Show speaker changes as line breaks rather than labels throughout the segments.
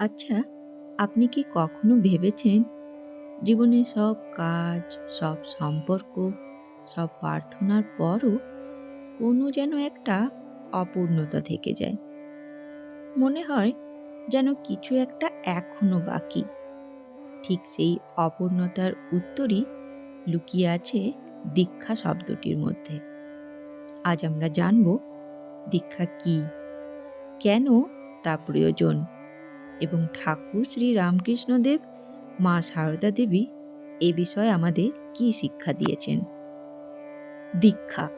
আচ্ছা, আপনি কি কখনো ভেবেছেন জীবনে সব কাজ, সব সম্পর্ক, সব প্রার্থনার পরও কোনো যেন একটা অপূর্ণতা থেকে যায়। মনে হয় যেন কিছু একটা এখনও বাকি। ঠিক সেই অপূর্ণতার উত্তরই লুকিয়ে আছে দীক্ষা শব্দটির মধ্যে। আজ আমরা জানব দীক্ষা কী? কেন তা প্রয়োজন? এবং ঠাকুর শ্রী রামকৃষ্ণদেব, মা সারদা দেবী এ বিষয়ে আমাদের কি শিক্ষা দিয়েছেন? দীক্ষা।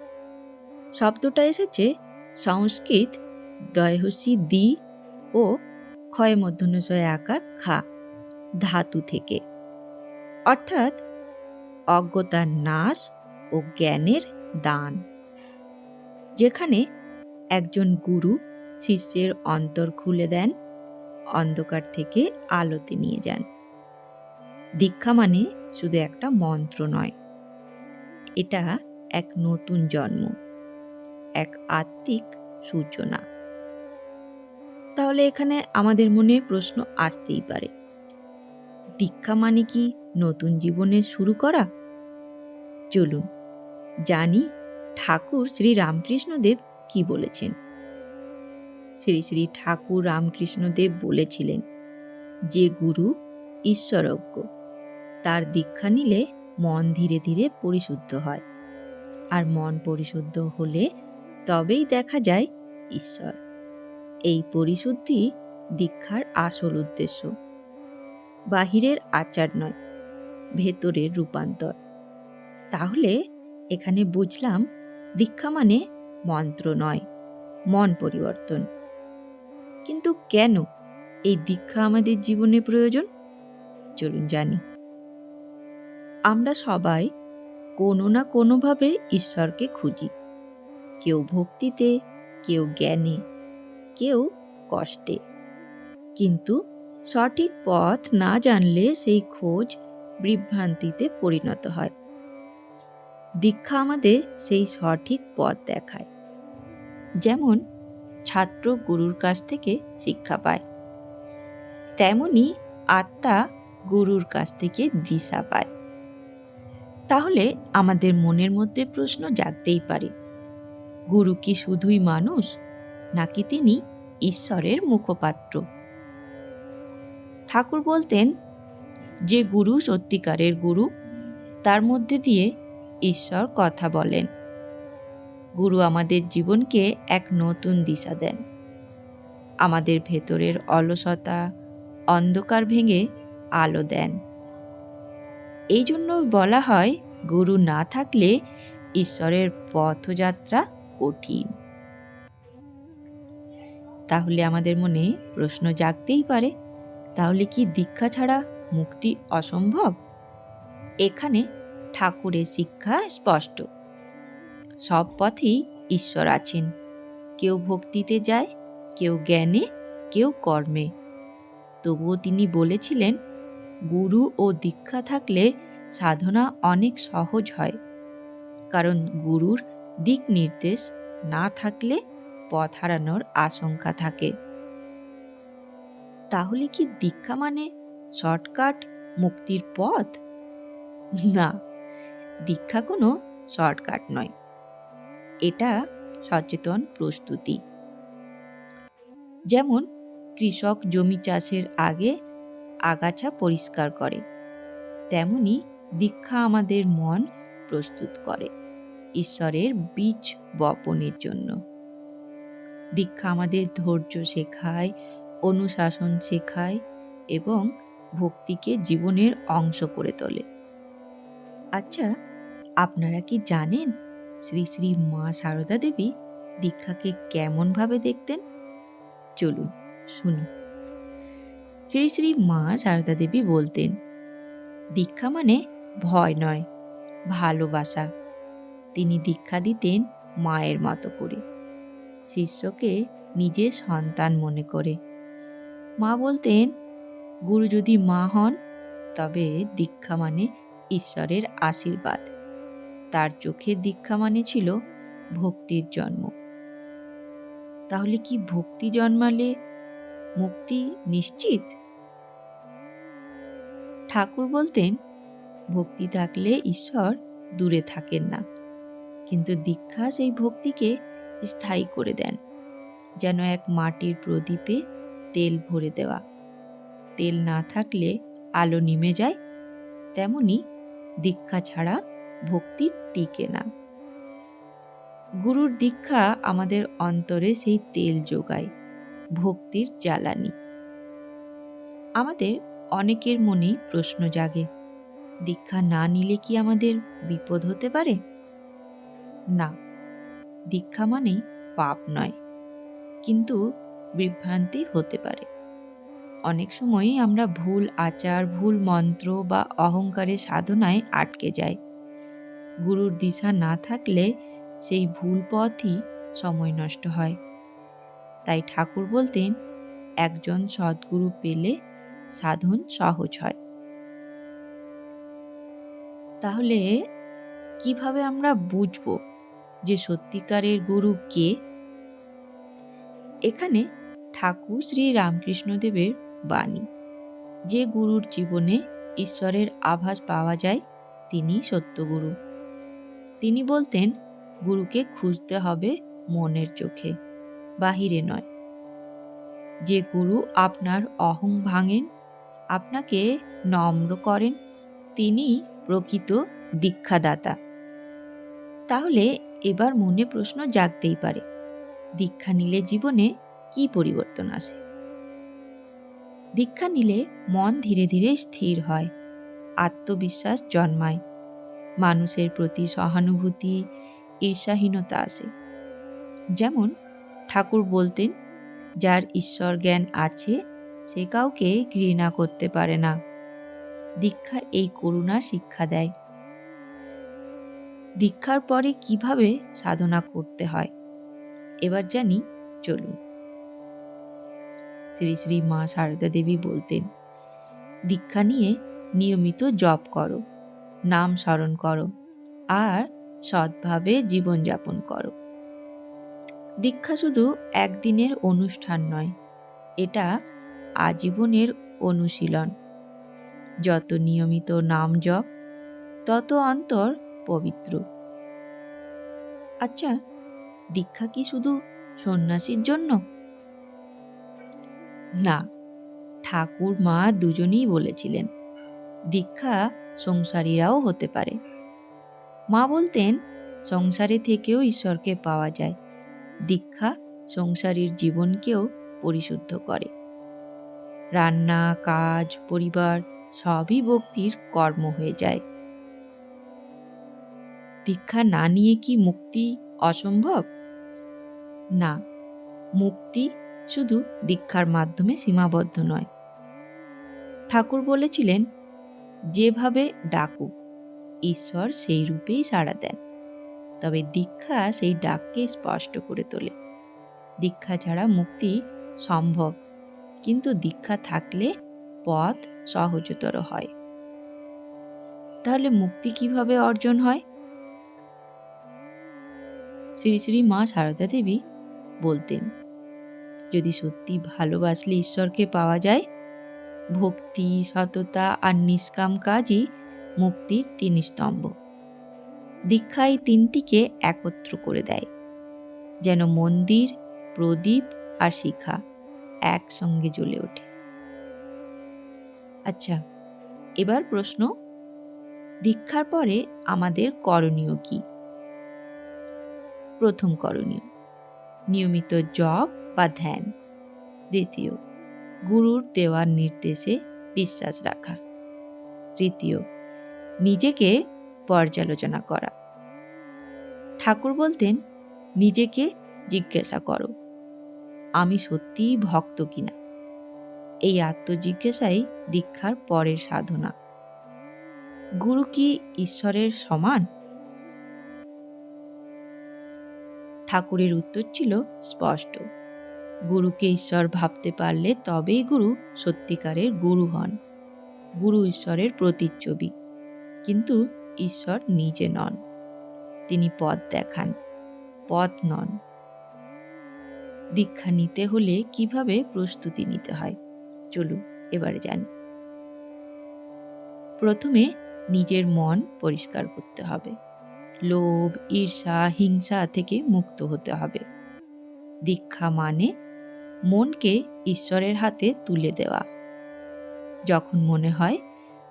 শব্দটা এসেছে সংস্কৃত দয়হসি দি ও ক্ষয় মধ্যনশয় আকার খা ধাতু থেকে। অর্থাৎ অজ্ঞতার নাশ ও জ্ঞানের দান। যেখানে একজন গুরু শিষ্যের অন্তর খুলে দেন অন্ধকার থেকে আলোতে নিয়ে যান। দীক্ষা মানে শুধু একটা মন্ত্র নয়। এটা এক নতুন জন্ম, এক আত্মিক সূচনা। তাহলে এখানে আমাদের মনে প্রশ্ন আসতেই পারে। দীক্ষা মানে কি নতুন জীবনের শুরু করা? চলুন, জানি ঠাকুর শ্রী রামকৃষ্ণদেব কি বলেছেন। শ্রী শ্রী ঠাকুর রামকৃষ্ণদেব বলেছিলেন, যে গুরু ঈশ্বরজ্ঞ, তার দীক্ষা নিলে মন ধীরে ধীরে পরিশুদ্ধ হয়। আর মন পরিশুদ্ধ হলে তবেই দেখা যায় ঈশ্বর। এই পরিশুদ্ধি দীক্ষার আসল উদ্দেশ্য। বাহিরের আচার নয়, ভেতরের রূপান্তর। তাহলে এখানে বুঝলাম, দীক্ষা মানে মন্ত্র নয়, মন পরিবর্তন। কিন্তু কেন? এই দীক্ষা আমাদের জীবনে প্রয়োজন? চলুন জানি। আমরা সবাই কোনো না কোনোভাবে ঈশ্বরকে খুঁজি। কেউ ভক্তিতে, কেউ জ্ঞানে, কেউ কষ্টে। কিন্তু সঠিক পথ না জানলে সেই খোঁজ বিভ্রান্তিতে পরিণত হয়। দীক্ষা আমাদের সেই সঠিক পথ দেখায়। যেমন ছাত্র গুরুর কাছ থেকে শিক্ষা পায়। তেমনি আত্মা গুরুর কাছ থেকে দিশা পায়। তাহলে আমাদের মনের মধ্যে প্রশ্ন জাগতেই পারে, গুরু কি শুধুই মানুষ, নাকি তিনি ঈশ্বরের মুখপাত্র? ঠাকুর বলতেন, যে গুরু সত্যিকারের গুরু, তার মধ্যে দিয়ে ঈশ্বর কথা বলেন। গুরু আমাদের জীবনকে এক নতুন দিশা দেন। আমাদের ভেতরের অলসতা, অন্ধকার ভেঙে আলো দেন। এই জন্য বলা হয়, গুরু না থাকলে ঈশ্বরের পথযাত্রা কঠিন। তাহলে আমাদের মনে প্রশ্ন জাগতেই পারে, তাহলে কি দীক্ষা ছাড়া মুক্তি অসম্ভব? এখানে ঠাকুরের শিক্ষা স্পষ্ট। সব পথেই ঈশ্বর আছেন। কেউ ভক্তিতে যায়, কেউ জ্ঞানে, কেউ কর্মে। তবুও তিনি বলেছিলেন, গুরু ও দীক্ষা থাকলে সাধনা অনেক সহজ হয়। কারণ গুরুর দিক নির্দেশ না থাকলে পথ হারানোর আশঙ্কা থাকে। তাহলে কি দীক্ষা মানে শর্টকাট মুক্তির পথ? না, দীক্ষা কোনো শর্টকাট নয়। এটা সচেতন প্রস্তুতি। যেমন, কৃষক জমি চাষের আগে আগাছা পরিষ্কার করে, তেমনি দীক্ষা আমাদের মন প্রস্তুত করে, ঈশ্বরের বীজ বপনের জন্য। দীক্ষা আমাদের ধৈর্য শেখায়, অনুশাসন শেখায় এবং ভক্তিকে জীবনের অংশ করে তোলে। আচ্ছা আপনারা কি জানেন শ্রী শ্রী মা সারদা দেবী দীক্ষাকে কেমনভাবে দেখতেন? চলুন শুনি শ্রী শ্রী মা সারদা দেবী বলতেন, দীক্ষা মানে ভয় নয়, ভালোবাসা। তিনি দীক্ষা দিতেন মায়ের মতো করে। শিষ্যকে নিজের সন্তান মনে করে। মা বলতেন, গুরু যদি মা হন, তবে দীক্ষা মানে ঈশ্বরের আশীর্বাদ। তার চোখে দীক্ষা মানে ছিল ভক্তির জন্ম। তাহলে কি ভক্তি জন্মালে মুক্তি নিশ্চিত? ঠাকুর বলতেন, ভক্তি থাকলে ঈশ্বর দূরে থাকেন না। কিন্তু দীক্ষা সেই ভক্তিকে স্থায়ী করে দেন, যেন এক মাটির প্রদীপে তেল ভরে দেওয়া। তেল না থাকলে আলো নিমে যায়, তেমনি দীক্ষা ছাড়া ভক্তি টিকে না। গুরুর দীক্ষা আমাদের অন্তরে সেই তেল যোগায়, ভক্তির জ্বালানি। আমাদের অনেকের মনেই প্রশ্ন জাগে, দীক্ষা না নিলে কি আমাদের বিপদ হতে পারে? না, দীক্ষা মানেই পাপ নয়, কিন্তু বিভ্রান্তি হতে পারে। অনেক সময়ই আমরা ভুল আচার, ভুল মন্ত্র বা অহংকারের সাধনায় আটকে যাই। গুরুর দিশা না থাকলে সেই ভুল পথই সময় নষ্ট হয়। তাই ঠাকুর বলতেন, একজন সদ্গুরু পেলে সাধন সহজ হয়। তাহলে কীভাবে আমরা বুঝব যে সত্যিকারের গুরু কে? এখানে ঠাকুর শ্রী রামকৃষ্ণদেবের বাণী। যে গুরুর জীবনে ঈশ্বরের আভাস পাওয়া যায় তিনি সত্যগুরু। তিনি বলতেন, গুরুকে খুঁজতে হবে মনের চোখে, বাহিরে নয়। যে গুরু আপনার অহং ভাঙেন, আপনাকে নম্র করেন, তিনি প্রকৃত দীক্ষাদাতা। তাহলে এবার মনে প্রশ্ন জাগতেই পারে, দীক্ষা নিলে জীবনে কি পরিবর্তন আসে? দীক্ষা নিলে মন ধীরে ধীরে স্থির হয়, আত্মবিশ্বাস জন্মায়। মানুষের প্রতি সহানুভূতি, ঈর্ষাহীনতা আসে। যেমন ঠাকুর বলতেন, যার ঈশ্বর জ্ঞান আছে, সে কাউকে ঘৃণা করতে পারে না। দীক্ষা এই করুণা শিক্ষা দেয়। দীক্ষার পরে কীভাবে সাধনা করতে হয়? এবার জানি, চলুন। শ্রী শ্রী মা সারদা দেবী বলতেন, দীক্ষা নিয়ে নিয়মিত জপ করো। নাম স্মরণ করো আর সৎভাবে জীবনযাপন করো। দীক্ষা শুধু একদিনের অনুষ্ঠান নয়, এটা আজীবনের অনুশীলন। যত নিয়মিত নাম জপ, তত অন্তর পবিত্র। আচ্ছা দীক্ষা কি শুধু সন্ন্যাসীর জন্য? না ঠাকুর মা দুজনেই বলেছিলেন দীক্ষা সংসারীরাও হতে পারে। মা বলতেন, সংসারে থেকেও ঈশ্বরকে পাওয়া যায়। দীক্ষা সংসারীর জীবনকেও পরিশুদ্ধ করে। রান্না, কাজ, পরিবার সবই ভক্তির কর্ম হয়ে যায়। দীক্ষা না নিয়ে কি মুক্তি অসম্ভব? না, মুক্তি শুধু দীক্ষার মাধ্যমে সীমাবদ্ধ নয়। ঠাকুর বলেছিলেন যেভাবে ডাকুক, ঈশ্বর সেই রূপেই সাড়া দেন। তবে দীক্ষা সেই ডাককে স্পষ্ট করে তোলে। দীক্ষা ছাড়া মুক্তি সম্ভব, কিন্তু দীক্ষা থাকলে পথ সহজতর হয়। তাহলে মুক্তি কীভাবে অর্জন হয়? শ্রী শ্রী মা সারদা দেবী বলতেন, যদি সত্যি ভালোবাসলে ঈশ্বরকে পাওয়া যায় ভক্তি, সততা আর নিষ্কাম কাজই মুক্তির তিন স্তম্ভ। দীক্ষা এই তিনটিকে একত্র করে দেয়, যেন মন্দির, প্রদীপ আর শিখা একসঙ্গে জ্বলে ওঠে। আচ্ছা এবার প্রশ্ন, দীক্ষার পরে আমাদের করণীয় কি? প্রথম করণীয়, নিয়মিত জপ বা ধ্যান। দ্বিতীয় গুরুর দেওয়ার নির্দেশে বিশ্বাস রাখা। তৃতীয়, নিজেকে পর্যালোচনা করা। ঠাকুর বলতেন, নিজেকে জিজ্ঞাসা করো, আমি সত্যিই ভক্ত কিনা? এই আত্মজিজ্ঞাসাই দীক্ষার পরের সাধনা। গুরু কি ঈশ্বরের সমান? ঠাকুরের উত্তর ছিল স্পষ্ট। গুরুকে ঈশ্বর ভাবতে পারলে তবেই গুরু সত্যিকারের গুরু হন। গুরু ঈশ্বরের প্রতিচ্ছবি। কিন্তু ঈশ্বর নিজে নন। তিনি পথ দেখান, পথ নন। দীক্ষা নিতে হলে কীভাবে প্রস্তুতি নিতে হয়? চলুন, এবার জানি। প্রথমে নিজের মন পরিষ্কার করতে হবে। লোভ, ঈর্ষা, হিংসা থেকে মুক্ত হতে হবে। দীক্ষা মানে মনকে ঈশ্বরের হাতে তুলে দেওয়া। যখন মনে হয়,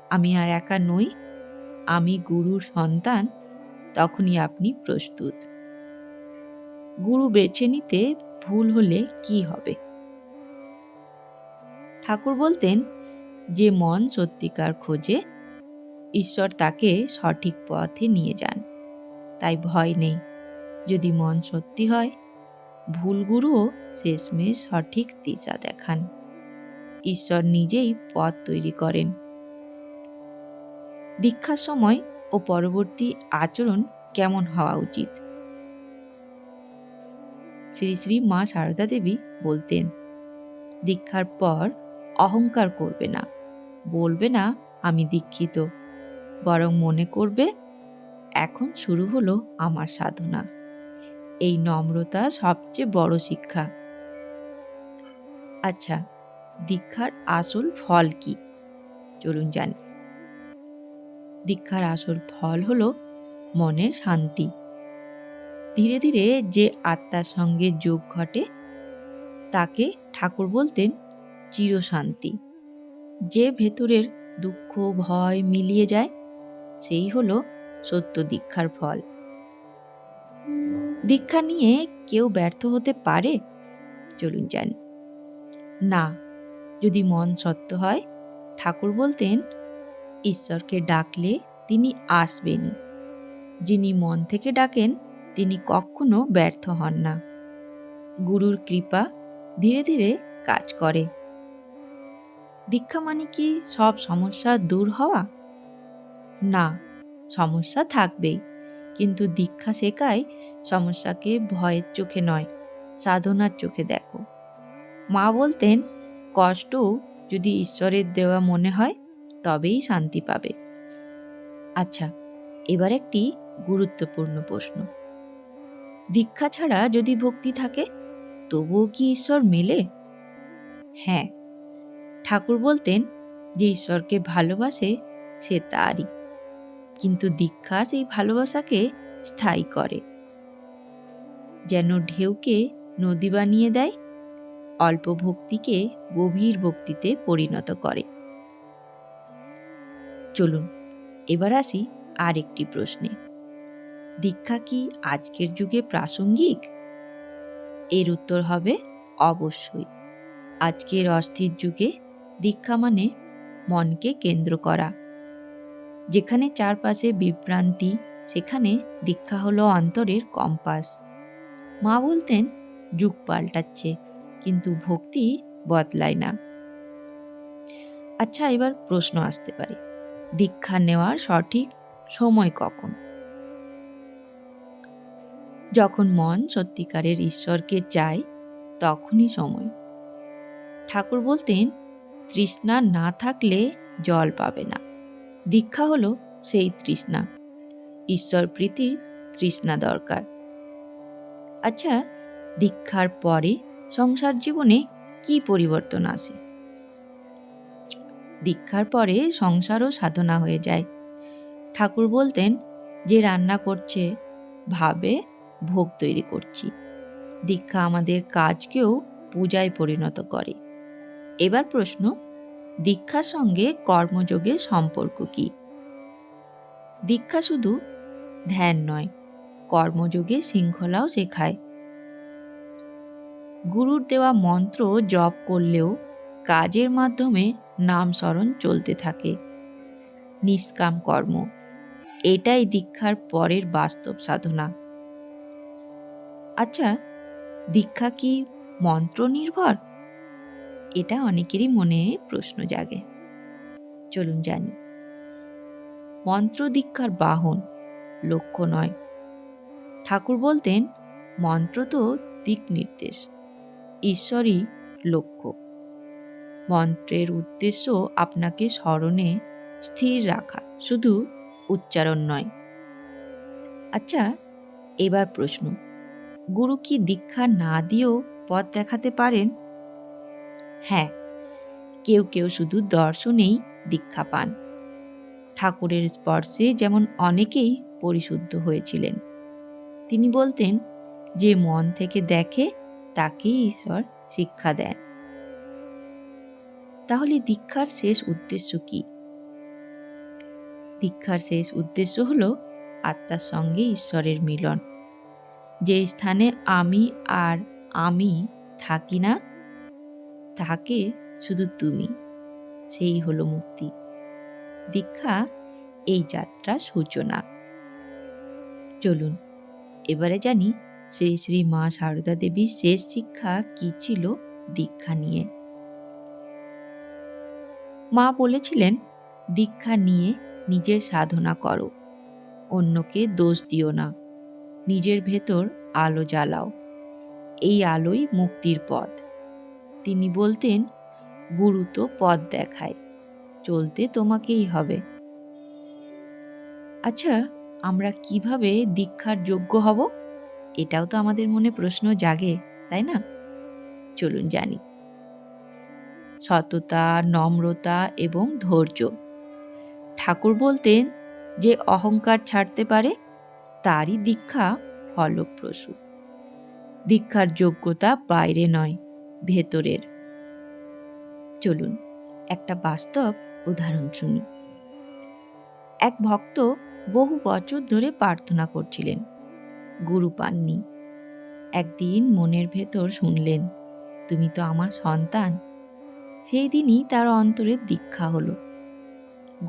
আমি আর একা নই, আমি গুরুর সন্তান, তখনই আপনি প্রস্তুত। গুরু বেছে নিতে ভুল হলে কি হবে? ঠাকুর বলতেন, যে মন সত্যিকার খোঁজে, ঈশ্বর তাকে সঠিক পথে নিয়ে যান। তাই ভয় নেই। যদি মন সত্যি হয়, ভুল গুরুও শেষমেশ সঠিক দিশা দেখান। ঈশ্বর নিজেই পথ তৈরি করেন। দীক্ষার সময় ও পরবর্তী আচরণ কেমন হওয়া উচিত? শ্রী শ্রী মা সারদা দেবী বলতেন, দীক্ষার পর অহংকার করবে না, বলবে না, আমি দীক্ষিত। বরং মনে করবে, এখন শুরু হলো আমার সাধনা। এই নম্রতা সবচেয়ে বড় শিক্ষা। আচ্ছা দীক্ষার আসল ফল কি? চলুন জানি। দীক্ষার আসল ফল হলো মনের শান্তি। ধীরে ধীরে যে আত্মার সঙ্গে যোগ ঘটে, তাকে ঠাকুর বলতেন চিরশান্তি। যে ভেতরের দুঃখ, ভয় মিলিয়ে যায়, সেই হলো সত্য দীক্ষার ফল। দীক্ষা নিয়ে কেউ ব্যর্থ হতে পারে? চলুন জানি। না, যদি মন সত্য হয়, ঠাকুর বলতেন, ঈশ্বরকে ডাকলে তিনি আসবেনই। যিনি মন থেকে ডাকেন, তিনি কখনো ব্যর্থ হন না। গুরুর কৃপা ধীরে ধীরে কাজ করে। দীক্ষা মানে কি সব সমস্যা দূর হওয়া? না, সমস্যা থাকবেই, কিন্তু দীক্ষা শেখায় সমস্যাকে ভয়ের চোখে নয়, সাধনার চোখে দেখো। মা বলতেন, কষ্ট যদি ঈশ্বরের দেওয়া মনে হয়, তবেই শান্তি পাবে। আচ্ছা এবার একটি গুরুত্বপূর্ণ প্রশ্ন। দীক্ষা ছাড়া যদি ভক্তি থাকে, তবুও কি ঈশ্বর মেলে? হ্যাঁ ঠাকুর বলতেন, যে ঈশ্বরকে ভালোবাসে, সে তারই। কিন্তু দীক্ষা সেই ভালোবাসাকে স্থায়ী করে। যেন ঢেউকে নদী বানিয়ে দেয় অল্প ভক্তিকে গভীর ভক্তিতে পরিণত করে। চলুন, এবার আসি আর একটি প্রশ্নে। দীক্ষা কি আজকের যুগে প্রাসঙ্গিক? এর উত্তর হবে, অবশ্যই। আজকের অস্থির যুগে দীক্ষা মানে মনকে কেন্দ্র করা। যেখানে চারপাশে বিভ্রান্তি, সেখানে দীক্ষা হলো অন্তরের কম্পাস। মা বলতেন, যুগ পাল্টাচ্ছে কিন্তু ভক্তি বদলায় না। আচ্ছা এবার প্রশ্ন আসতে পারে। দীক্ষা নেওয়ার সঠিক সময় কখন? যখন মন সত্যিকারের ঈশ্বরকে চায়, তখনই সময়। ঠাকুর বলতেন, তৃষ্ণা না থাকলে জল পাবে না। দীক্ষা হলো সেই তৃষ্ণা। ঈশ্বর প্রীতির তৃষ্ণা দরকার। আচ্ছা দীক্ষার পরে সংসার জীবনে কি পরিবর্তন আসে? দীক্ষার পরে সংসারও সাধনা হয়ে যায়। ঠাকুর বলতেন, যে রান্না করছে, ভাবে, ভোগ তৈরি করছি। দীক্ষা আমাদের কাজকেও পূজায় পরিণত করে। এবার প্রশ্ন, দীক্ষার সঙ্গে কর্মযোগের সম্পর্ক কি? দীক্ষা শুধু ধ্যান নয়, কর্মযোগে শৃঙ্খলাও শেখায়। গুরুর দেওয়া মন্ত্র জপ করলেও কাজের মাধ্যমে নাম স্মরণ চলতে থাকে। নিষ্কাম কর্ম, এটাই দীক্ষার পরের বাস্তব সাধনা। আচ্ছা দীক্ষা কি মন্ত্র নির্ভর? এটা অনেকেরই মনে প্রশ্ন জাগে। চলুন জানি। মন্ত্র দীক্ষার বাহন, লক্ষ্য নয়। ঠাকুর বলতেন, মন্ত্র তো দিক নির্দেশ। ঈশ্বরই লক্ষ্য। মন্ত্রের উদ্দেশ্য আপনাকে স্মরণে স্থির রাখা, শুধু উচ্চারণ নয়। আচ্ছা এবার প্রশ্ন। গুরু কি দীক্ষা না দিয়েও পথ দেখাতে পারেন? হ্যাঁ কেউ কেউ শুধু দর্শনেই দীক্ষা পান। ঠাকুরের স্পর্শে যেমন অনেকেই পরিশুদ্ধ হয়েছিলেন। তিনি বলতেন, যে মন থেকে দেখে তাকেই ঈশ্বর শিক্ষা দেন। তাহলে দীক্ষার শেষ উদ্দেশ্য কি? দীক্ষার শেষ উদ্দেশ্য হল আত্মার সঙ্গে ঈশ্বরের মিলন। যে স্থানে আমি আর আমি থাকি না, তাকে শুধু তুমি, সেই হলো মুক্তি। দীক্ষা এই যাত্রার সূচনা। চলুন, এবারে জানি শ্রী শ্রী মা সারদা দেবীর শেষ শিক্ষা কি ছিল দীক্ষা নিয়ে। মা বলেছিলেন, দীক্ষা নিয়ে নিজের সাধনা করো, অন্যকে দোষ দিও না। নিজের ভেতর আলো জ্বালাও। এই আলোই মুক্তির পথ। তিনি বলতেন, গুরু তো পথ দেখায়, চলতে তোমাকেই হবে। আচ্ছা আমরা কীভাবে দীক্ষার যোগ্য হব? এটাও তো আমাদের মনে প্রশ্ন জাগে, তাই না? চলুন জানি। সততা, নম্রতা এবং ধৈর্য। ঠাকুর বলতেন যে অহংকার ছাড়তে পারে, তারই দীক্ষা ফলপ্রসূ। দীক্ষার যোগ্যতা বাইরে নয়, ভেতরের। চলুন, একটা বাস্তব উদাহরণ শুনি। এক ভক্ত বহু বছর ধরে প্রার্থনা করছিলেন। গুরু পাননি। একদিন মনের ভেতর শুনলেন, তুমি তো আমার সন্তান। সেই দিনই তার অন্তরে দীক্ষা হলো।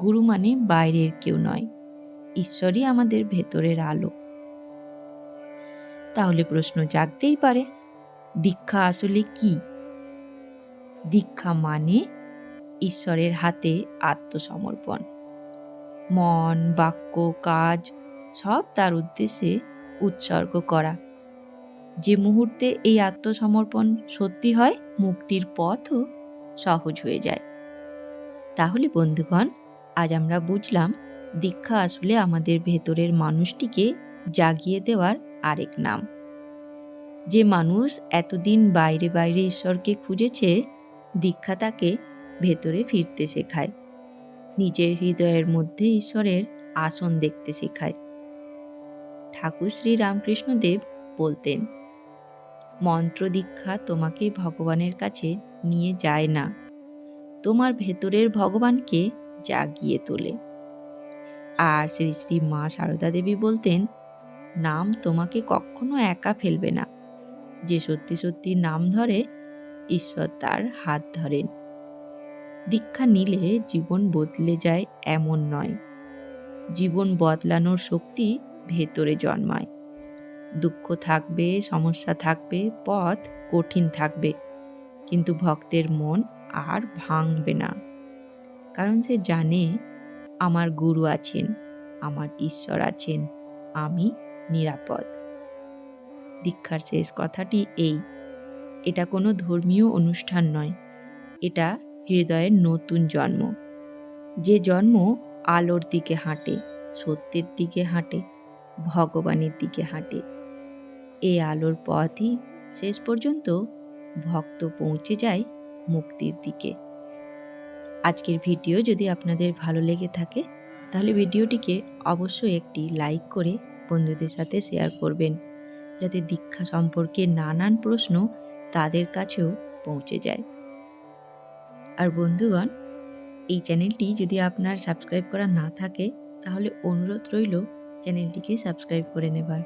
গুরু মানে বাইরের কেউ নয়, ঈশ্বরই আমাদের ভেতরের আলো। তাহলে প্রশ্ন জাগতেই পারে, দীক্ষা আসলে কি? দীক্ষা মানে ঈশ্বরের হাতে আত্মসমর্পণ। মন, বাক্য, কাজ সব তার উদ্দেশ্যে উৎসর্গ করা। যে মুহূর্তে এই আত্মসমর্পণ সত্যি হয়, মুক্তির পথও সহজ হয়ে যায়। তাহলে বন্ধুগণ, আজ আমরা বুঝলাম, দীক্ষা আসলে আমাদের ভেতরের মানুষটিকে জাগিয়ে দেওয়ার আরেক নাম। যে মানুষ এতদিন বাইরে বাইরে ঈশ্বরকে খুঁজেছে, দীক্ষা তাকে ভেতরে ফিরতে শেখায়। নিজের হৃদয়ের মধ্যে ঈশ্বরের আসন দেখতে শেখায়। ঠাকুর শ্রী রামকৃষ্ণদেব বলতেন, মন্ত্র দীক্ষা তোমাকে ভগবানের কাছে নিয়ে যায় না। তোমার ভেতরের ভগবানকে জাগিয়ে তোলে। আর শ্রী শ্রী মা সারদা দেবী বলতেন, নাম তোমাকে কখনো একা ফেলবে না। যে সত্যি সত্যি নাম ধরে, ঈশ্বর তার হাত ধরেন। দীক্ষা নিলে জীবন বদলে যায় এমন নয়। জীবন বদলানোর শক্তি ভেতরে জন্মায়। দুঃখ থাকবে, সমস্যা থাকবে, পথ কঠিন থাকবে। কিন্তু ভক্তের মন আর ভাঙবে না। কারণ সে জানে, আমার গুরু আছেন, আমার ঈশ্বর আছেন, আমি নিরাপদ। দীক্ষার শেষ কথাটি এই, এটা কোনো ধর্মীয় অনুষ্ঠান নয়, এটা হৃদয়ের নতুন জন্ম। যে জন্ম আলোর দিকে হাঁটে, সত্যের দিকে হাঁটে ভগবানের দিকে হাঁটে। এই আলোর পথই শেষ পর্যন্ত ভক্ত পৌঁছে যায় মুক্তির দিকে। আজকের ভিডিও যদি আপনাদের ভালো লেগে থাকে, তাহলে ভিডিওটিকে অবশ্যই একটি লাইক করে বন্ধুদের সাথে শেয়ার করবেন, যাতে দীক্ষা সম্পর্কে নানান প্রশ্ন তাদের কাছেও পৌঁছে যায়। আর বন্ধুগণ, এই চ্যানেলটি যদি আপনার সাবস্ক্রাইব করা না থাকে, তাহলে অনুরোধ রইল চ্যানেলটিকে সাবস্ক্রাইব করে নেবার।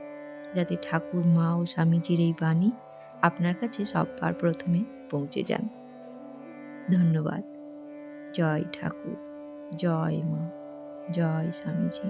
যাতে ঠাকুর, মা ও স্বামীজির এই বাণী আপনার কাছে সববার প্রথমে পৌঁছে যান। ধন্যবাদ। জয় ঠাকুর, জয় মা, জয় স্বামীজি।